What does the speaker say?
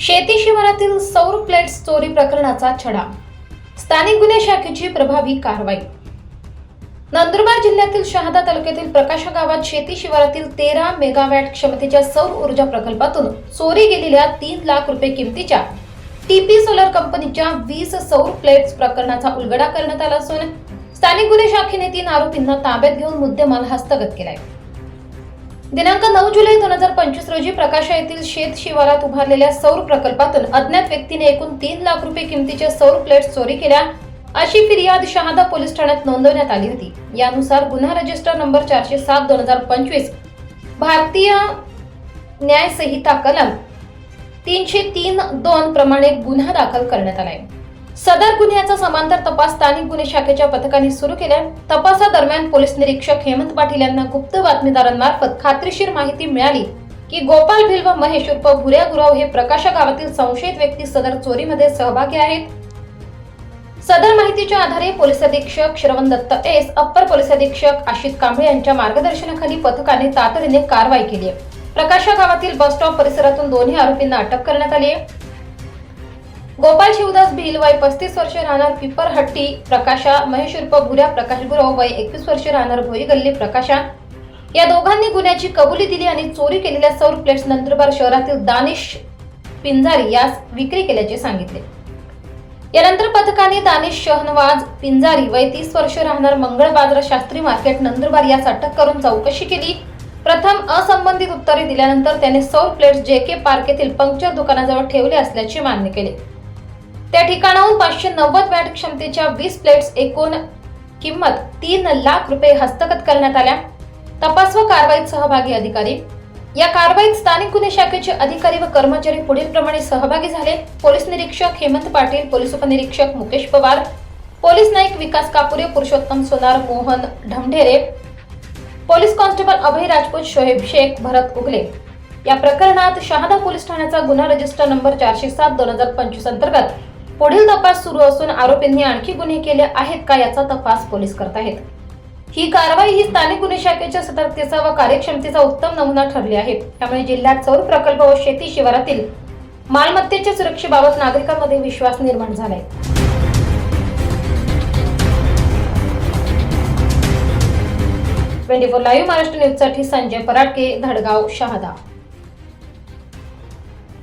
शेती शिवारातील सौर प्लेट्स चोरी प्रकरणाचा छडा. स्थानिक गुन्हे शाखेची प्रभावी कारवाई. नंदुरबार जिल्ह्यातील शहादा तालुक्यातील प्रकाशा गावात शेती शिवारातील तेरा मेगावॅट क्षमतेच्या सौर ऊर्जा प्रकल्पातून चोरी गेलेल्या तीन लाख रुपये किमतीच्या टीपी सोलर कंपनीच्या वीस सौर प्लेट्स प्रकरणाचा उलगडा करण्यात आला असून स्थानिक गुन्हे शाखेने तीन आरोपींना ताब्यात घेऊन मुद्देमाल हस्तगत केलाय. दिनांक नऊ जुलै दोन हजार पंचवीस रोजी प्रकाशा येथील शेत शिवारात उभारलेल्या सौर प्रकल्पातून अज्ञात व्यक्तीने एकूण तीन लाख रुपये किमतीच्या सौर प्लेट्स चोरी केल्या. अशी फिर्याद शहादा पोलीस ठाण्यात नोंदवण्यात आली होती. यानुसार गुन्हा रजिस्टर नंबर चारशे सात दोन हजार पंचवीस भारतीय न्यायसंहिता कलम तीनशे तीन दोन प्रमाणे गुन्हा दाखल करण्यात आलाय. सदर गुन्ह्याचा समांतर तपास स्थानिक गुन्हे शाखेच्या पथकाने सुरू केला तपासादरम्यान पोलीस निरीक्षक हेमंत पाटील यांना गुप्त बातमीदारांमार्फत खात्रीशीर माहिती मिळाली की गोपाल भिल व महेश उर्फ भुऱ्या गुराव हे प्रकाशा गावातील संशयित व्यक्ती सदर चोरीमध्ये सहभागी आहेत. सदर माहितीच्या आधारे पोलीस अधीक्षक श्रवण दत्त एस अप्पर पोलीस अधीक्षक आशित कांबळे यांच्या मार्गदर्शनाखाली पथकाने तातडीने कारवाई केली आहे. प्रकाशा गावातील बस स्टॉप परिसरातून दोन्ही आरोपींना अटक करण्यात आली आहे. गोपाल शिवदास भिल वय पस्तीस वर्ष राहणार पिपरहट्टी प्रकाशा महेश उर्फ भुऱ्या प्रकाश गुरव वय एकवीस वर्ष राहणार भोई गल्ली प्रकाशा. या दोघांनी गुन्ह्याची कबुली दिली आणि चोरी केलेल्या सौर प्लेट्स नंदुरबार शहरातील दानिश पिंजारी यास विक्री केल्याचे सांगितले. यानंतर पथकाने दानिश शहनवाज पिंजारी वय तीस वर्ष राहणार मंगळ बाजार शास्त्री मार्केट नंदुरबार यास अटक करून चौकशी केली. प्रथम असंबंधित उत्तरे दिल्यानंतर त्याने सौर प्लेट्स जे के पार्क येथील पंक्चर दुकानाजवळ ठेवले असल्याचे मान्य केले. त्या ठिकाणाहून पाचशे नव्वद वॅट क्षमतेच्या वीस प्लेट्स एकूण किंमत तीन लाख रुपये हस्तगत करण्यात आल्या. तपास व कारवाईत सहभागी अधिकारी. या कारवाईत स्थानिक गुन्हे शाखेचे अधिकारी व कर्मचारी पुढील प्रमाणे सहभागी झाले. पोलीस निरीक्षक हेमंत पाटील पोलीस उपनिरीक्षक Mukesh Pawar police Naik Vikas Kapure Purushottam Sonar Mohan Dhamdhere police constable Abhay Rajput Shoaib Shaikh Bharat Ugale. या प्रकरणात शहादा पोलीस ठाण्याचा गुन्हा रजिस्टर नंबर चारशे सात दोन हजार पंचवीस अंतर्गत पुढील तपास सुरू असून आरोपींनी आणखी गुन्हे केले आहेत का याचा तपास पोलीस करत आहेत. ही कारवाई ही स्थानिक गुन्हे शाखेच्या सतर्कतेचा व कार्यक्षमतेचा उत्तम नमुना ठरली आहे. त्यामुळे जिल्ह्यात सौर प्रकल्प व शेती शिवारातील मालमत्तेच्या सुरक्षेबाबत नागरिकांमध्ये विश्वास निर्माण झालाय. ट्वेंटी फोर लाईव्ह महाराष्ट्र न्यूजसाठी संजय पराटके धडगाव शहादा.